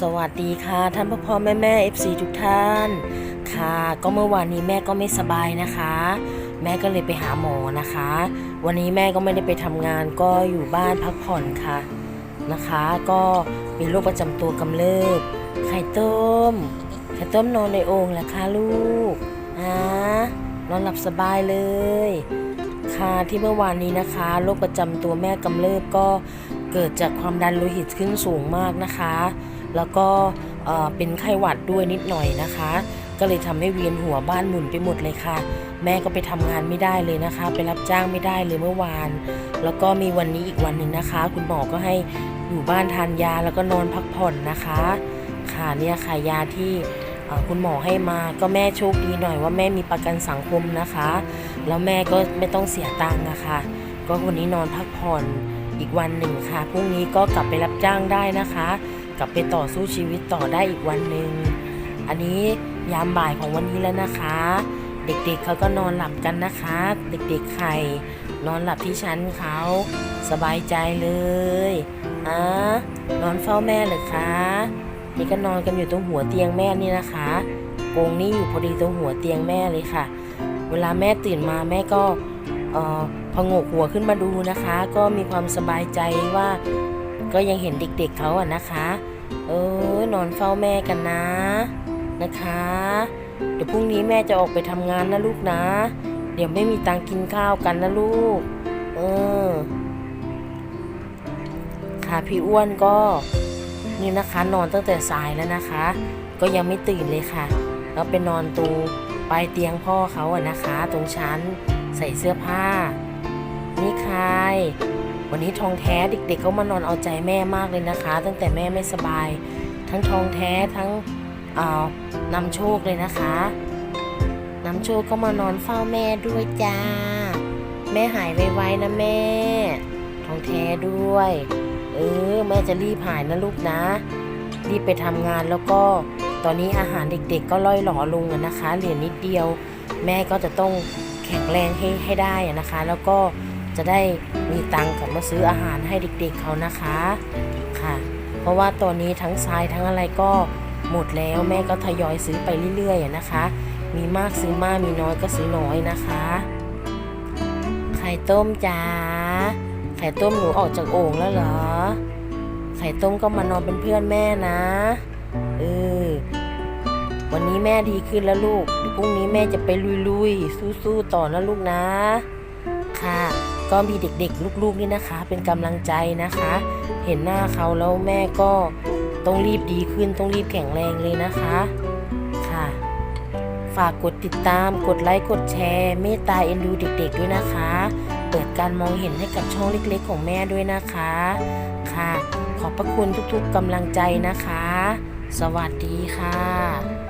สวัสดีค่ะท่านพ่อพ่อแม่แม่ FC ทุกท่าน ค่ะ ก็เมื่อวานนี้แม่ก็ไม่สบายนะคะ แม่ก็เลยไปหาหมอนะคะ วันนี้แม่ก็ไม่ได้ไปทำงานก็อยู่บ้านพักผ่อนค่ะนะคะ ก็มีโรคประจำตัวกำเริบไข่ต้มไข่ต้มนอนในโอ่งแหละค่ะลูกอ่านอนหลับสบายเลย ค่ะที่เมื่อวานนี้นะคะโรคประจำตัวแม่กำเริบก็เกิดจากความดันโลหิตขึ้นสูงมากนะคะ แล้วก็เป็นไข้หวัดด้วยนิดหน่อยนะคะ ก็เลยทำให้เวียนหัวบ้านหมุนไปหมดเลยค่ะ แม่ก็ไปทำงานไม่ได้เลยนะคะ ไปรับจ้างไม่ได้เลยเมื่อวาน แล้วก็มีวันนี้อีกวันหนึ่งนะคะ คุณหมอก็ให้อยู่บ้านทานยาแล้วก็นอนพักผ่อนนะคะ ค่ะเนี่ยค่ะยาที่คุณหมอให้มาก็แม่โชคดีหน่อยว่าแม่มีประกันสังคมนะคะ แล้วแม่ก็ไม่ต้องเสียตังค์นะคะ ก็วันนี้นอนพักผ่อนอีกวันหนึ่งค่ะพรุ่งนี้ก็กลับไปรับจ้างได้นะคะ ลับไปต่อสู้ชีวิตต่อได้อีกวันหนึ่งอันนี้ยามบ่ายของวันนี้แล้วนะคะ เด็กๆเขาก็นอนหลับกันนะคะ เด็กๆไข่นอนหลับที่ชั้นเขาสบายใจเลยอ่านอนเฝ้าแม่เลยคะนี่ก็นอนกันอยู่ตรงหัวเตียงแม่นี่นะคะกงนี่อยู่พอดีตรงหัวเตียงแม่เลยค่ะ เวลาแม่ตื่นมาแม่ก็เออพองกหัวขึ้นมาดูนะคะ ก็มีความสบายใจว่า ก็ยังเห็นเด็กๆเขาอะนะคะ เออนอนเฝ้าแม่กันนะนะคะ เดี๋ยวพรุ่งนี้แม่จะออกไปทำงานนะลูกนะ เดี๋ยวไม่มีตังค์กินข้าวกันนะลูก เออค่ะพี่อ้วนก็นี่นะคะ นอนตั้งแต่สายแล้วนะคะ ก็ยังไม่ตื่นเลยค่ะ แล้วไปนอนตรงปลายเตียงพ่อเขาอะนะคะ ตรงชั้นใส่เสื้อผ้า นี่ใคร วันนี้ทองแท้เด็กๆเขามานอนเอาใจแม่มากเลยนะคะ ตั้งแต่แม่ไม่สบาย ทั้งทองแท้ทั้งนำโชคเลยนะคะนำโชคก็มานอนเฝ้าแม่ด้วยจ้า แม่หายไวๆนะแม่ ทองแท้ด้วย เออแม่จะรีบหายนะลูกนะ รีบไปทำงานแล้วก็ตอนนี้อาหารเด็กๆ ก็ล่อยหล่อลงนะคะเหลือนิดเดียว แม่ก็จะต้องแข็งแรงให้ให้ได้นะคะ แล้วก็ จะได้มีตังค์กลับมาซื้ออาหารให้เด็กๆเขานะคะค่ะ เพราะว่าตอนนี้ทั้งทรายทั้งอะไรก็หมดแล้วแม่ก็ทยอยซื้อไปเรื่อยๆนะคะ มีมากซื้อมากมีน้อยก็ซื้อน้อยนะคะ ไข่ต้มจ้าไข่ต้มหนูออกจากโอ่งแล้วเหรอ ไข่ต้มก็มานอนเป็นเพื่อนแม่นะเออวันนี้แม่ดีขึ้นแล้วลูกเดี๋ยวพรุ่งนี้แม่จะไปลุยๆสู้ๆต่อนะลูกนะ ค่ะ ก็มีเด็กๆ ลูกๆนี่นะคะ เป็นกำลังใจนะคะ เห็นหน้าเขาแล้วแม่ก็ต้องรีบดีขึ้นต้องรีบแข็งแรงเลยนะคะค่ะ ฝากกดติดตามกดไลค์กดแชร์เมตตาเอ็นดูเด็ก ๆ ด้วยนะคะ เปิดการมองเห็นให้กับช่องเล็กๆ ของแม่ด้วยนะคะค่ะ ขอบพระคุณทุกๆกำลังใจนะคะ สวัสดีค่ะ